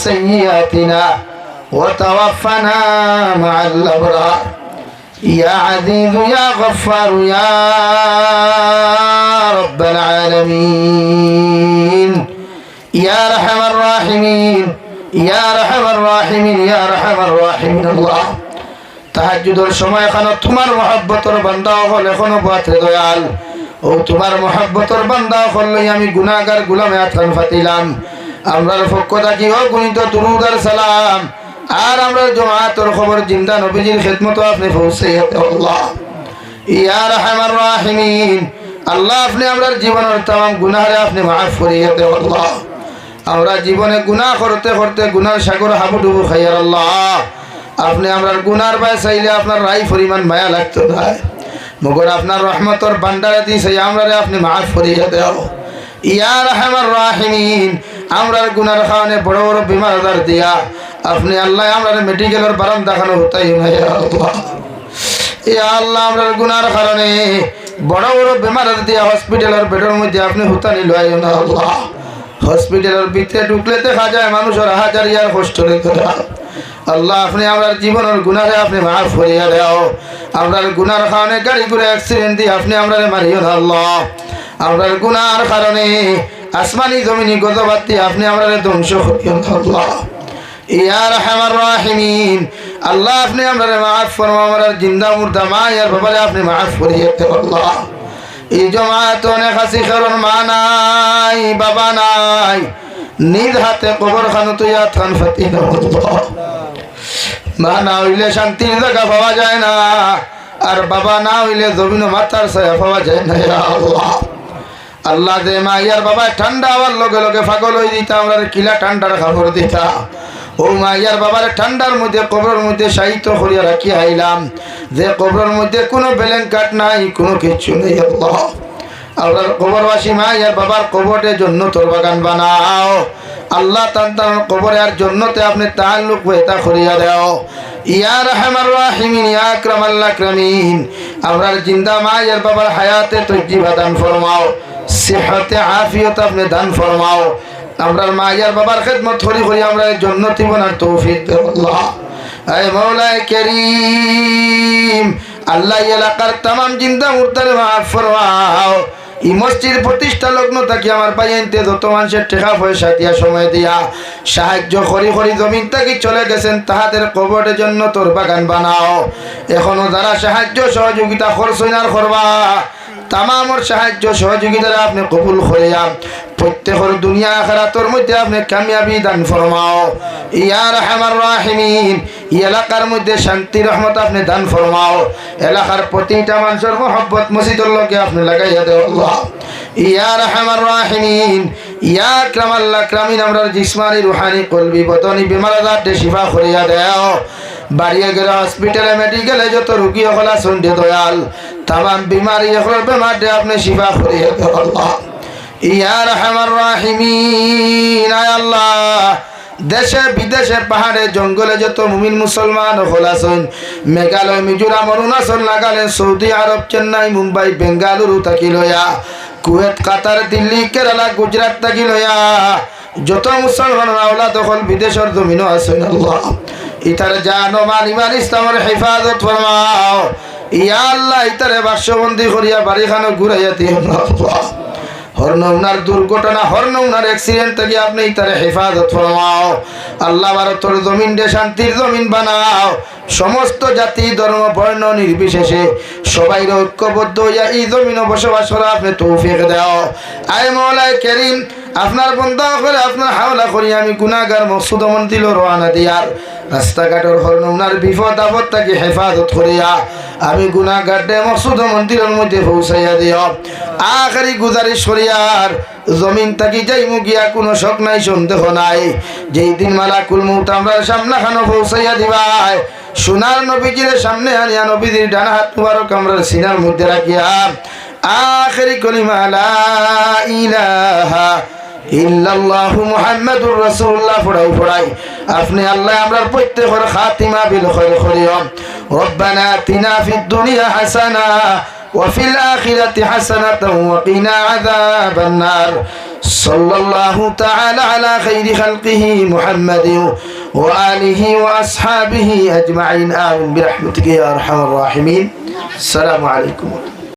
سيئاتنا وتوفنا مع الأبرار يا عزيز يا غفار يا رب العالمين يا رحم الراحمين يا رحم الراحمين يا رحم الراحمين الله তাহাজুদের সময় এখনো তোমার মহব্বতর বান্দা হল এখনো বাতরে দয়াল ও তোমার মহব্বতর বান্দা হল আমি গুনাগার গুলামে আথান ফাতিলাম আমরার পক্ষ থাকি, ও গুণিত দুরুদার সালাম। আর আমরা জমাতর খবর জিন্দা নবীজির খেদমত আপনি পৌঁছে আল্লাহ। ইয়া রহমান রাহিমিন। আল্লাহ, আপনি আমরার জীবনের তাম গুনাহরে আপনি মাফ করিয়ে আল্লাহ। আমরা জীবনে গুনাহ করতে করতে গুনার সাগর হাবুডুবু খাইয়ার আল্লাহ। আপনি আমরার গুনার বাই চাইলে আপনার রাই পরিমাণ মায়া লাগতো না মগর আপনার রহমতর বান্ডারে দিয়েছে আমরারে আপনি মাফ করিয়ে দেও ইয়া রহমান রাহিমিন। আমরার গুনার খাওয়ানে বড় বড় বিমার আজার দিয়া। আপনি আল্লাহ আমরা মেডিকেলের বারাম দেখানো হতাই ইয়া আল্লাহ? আমরার গুনার কারণে বড় বড় বেমার দিয়া হসপিটালের বেডের মধ্যে আপনি হুতানি লয় না আল্লাহ। হসপিটালের ভিতরে ঢুকলে দেখা যায় মানুষের হাজার ইয়ার কষ্ট রেখে আল্লাহ, আপনি আমার জীবনের গুনারে আপনি মাফ করিয়া দেও। আমরার গুনার কারণে গাড়ি করে অ্যাক্সিডেন্ট দিয়ে আপনি আমরা মারিও আল্লাহ। আমরার গুনার কারণে আসমানি জমিনি গতবাত্তি আপনি আমরা ধ্বংস করিও না আল্লাহ। ইয়া রহমান রাহিমিন। আল্লাহ, আপনি আমরা মাফ ফরমা আমার জিন্দা, মুর্দা মা ইয়ার বাবারে আপনি মাফ করিয়ে আল্লাহ। এই জমাত অনেক হাসি কারণ মা নাই, বাবা নাই। নিজ হাতে কবর খানো তুই থান ফাতি মা না হইলে শান্তির জায়গা পাওয়া যায় না, আর বাবা না হইলে জমিন মাথার ছায়া পাওয়া যায় না আল্লাহ। আল্লাহ দে মা, ইয়ার বাবা, ঠান্ডা হওয়ার লগে লগে পাগল হয়ে দিতা আমরা কিলা ঠান্ডার খবর দিতা। ও মা, ইয়ার বাবার ঠান্ডার মধ্যে, কবরের মধ্যে সাহিত্য করিয়া রাখি আইলাম। যে কবরের মধ্যে কোনো ব্যালেঙ্কাট নাই, কোনো কিছু নেই, আল্লাহ। আল্লাহ কবরবাসী মা, ইয়ার বাবার কবরের জন্য তোর বাগান বানাও। আল্লাহ তান তার কবরে আর জন্যতে আপনি তাল্লুক বেতা করিয়া দেও। ইয়া রহমান রাহিমিন, ইয়া আকরাম আল্লাহ ক্রামিন আমরার জিন্দা মা, ইয়ার বাবার হায়াতে তজ্জিবা দান ফরমাও। সেহতে আফিয়ত আপনি দান ফরমাও। আমরা মা ইয়ার বাবার খেদমত হরি করি আমরা জন্য তিবনার তৌফিক আল্লাহ। আয় মৌলায় করিম, আল্লাহ এলাকার তাম জিন্দা মুর্দারে মাফ ফরমাও। এই মসজিদ প্রতিষ্ঠা লগ্ন থাকি আমার ভাই আনতে যত মানুষের টাকা পয়সা দিয়া সময় দিয়া। সাহায্য করি করি জমিন থাকি চলে গেছেন, তাহাদের কবরের জন্য তোর বাগান বানাও। এখনও যারা সাহায্য সহযোগিতা খরচইনার করবা, তামামর সাহায্য সহযোগিতা আপনি কবুল করিয়া প্রত্যেকের দুনিয়া আখরাতর মধ্যে আপনি কামিয়াবি দান ফরমাও। ইয়া রহমান রাহিমিন এলাকার মধ্যে শান্তি, রহমত আপনি দান ফরমাও। এলাকার প্রতিটা মানুষের মহব্বত, মসজিদের লোকে আপনি লাগাইয়া দেও আল্লাহ। ইয়া রহমান রাহিমিন ইয়া ক্রাম আল্লাহ ক্রামিন আমরা জিসমানি রুহানি কলবি বতনি বেমার শিফা করিয়া বাড়িয়ে গেলে হসপিটালে, মেডিকেলে যত রুগী হলা সন্ধে দয়াল। তাম বিমারি হল আপনি শিফা করিয়া ইয়া রহমান রাহিমিন আল্লাহ। দেশে বিদেশে পাহাড়ে, জঙ্গলে যত মুমিন মুসলমান হল আছেন মেঘালয়, মিজোরাম, অরুণাচল, নাগাল্যান্ড, সৌদি আরব, চেন্নাই, মুম্বাই, বেঙ্গালুরু থাকি লয়া। কুয়েত, কাতার, দিল্লি, কেরালা, গুজরাট থাকি লয়া যত মুসলমান আওলা দখল বিদেশের জমিনও আছে ইতার জানো মান, ইমান ইসলামের হেফাজত ফরমাও ইয়া আল্লাহ ইতারে বাক্সবন্দি করিয়া বাড়িখানো ঘুরাইয়া আল্লাহ। হরনৌনার দুর্ঘটনা হরনৌনার অ্যাক্সিডেন্ট থেকে আপনি তার হেফাজত ফরমাও। আল্লাহ ভারতর জমিন দে শান্তির জমিন বানাও। সমস্ত জাতি, ধর্ম, বর্ণ নির্বিশেষে সবাই ঐক্যবদ্ধ হইয়া এই জমিনে বসবাস করা আপনি তৌফিক দাও। আয় মৌলায় কেরিম, আপনার বন্ধ করে আপনার হাওলা করি আমি গুণাগার মকসুদ মন্দির রওনা দিয়ার। রাস্তাঘাটের হরনৌনার বিপদ আপদ তাকে হেফাজত করিয়া আমি গুণাগারে মকসুদ মন্দিরের মধ্যে পৌঁছাইয়া দিও। আখারি গুজারিশ করিয়ার জমিন থাকি যাই মুগিয়া কোনো শখ নাই, সন্দেহ নাই। যেই দিন মালা কুলমুট আমরা সামনে খানো পৌঁছাইয়া দিবাই। সোনার নবীজির সামনে আনিয়া নবীজির ডানা হাত মুবারক আমরা সিনার মধ্যে রাখিয়া, আখেরি কলিমা লা ইলাহা আপনি আল্লাহ আমরার প্রত্যেকের খাতিমা বিল আতিনা ফিদ দুনিয়া وفي الآخرة حسنة وقنا عذاب النار. صلى الله تعالى على خير خلقه محمد وآله وأصحابه أجمعين. آمين. برحمتك يا أرحم الراحمين. السلام عليكم.